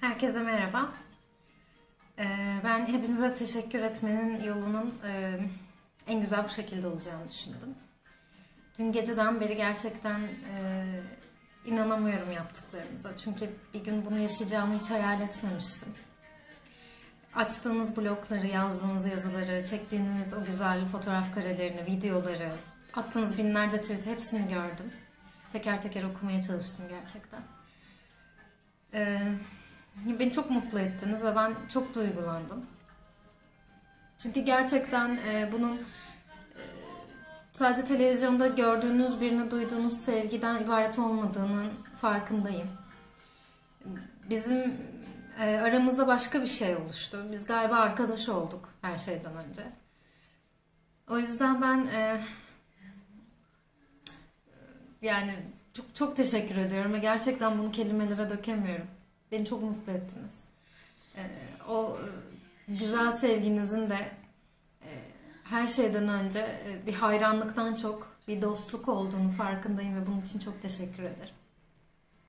Herkese merhaba. Ee, Ben hepinize teşekkür etmenin yolunun e, en güzel bu şekilde olacağını düşündüm. Dün geceden beri gerçekten e, inanamıyorum yaptıklarınıza. Çünkü bir gün bunu yaşayacağımı hiç hayal etmemiştim. Açtığınız blogları, yazdığınız yazıları, çektiğiniz o güzel fotoğraf karelerini, videoları, attığınız binlerce tweet hepsini gördüm. Teker teker okumaya çalıştım gerçekten. Ee, Beni çok mutlu ettiniz ve ben çok duygulandım. Çünkü gerçekten e, bunun e, sadece televizyonda gördüğünüz birine duyduğunuz sevgiden ibaret olmadığının farkındayım. Bizim e, aramızda başka bir şey oluştu. Biz galiba arkadaş olduk her şeyden önce. O yüzden ben e, yani çok çok teşekkür ediyorum ve gerçekten bunu kelimelere dökemiyorum. Beni çok mutlu ettiniz. Ee, o e, güzel sevginizin de e, her şeyden önce e, bir hayranlıktan çok bir dostluk olduğunu farkındayım ve bunun için çok teşekkür ederim.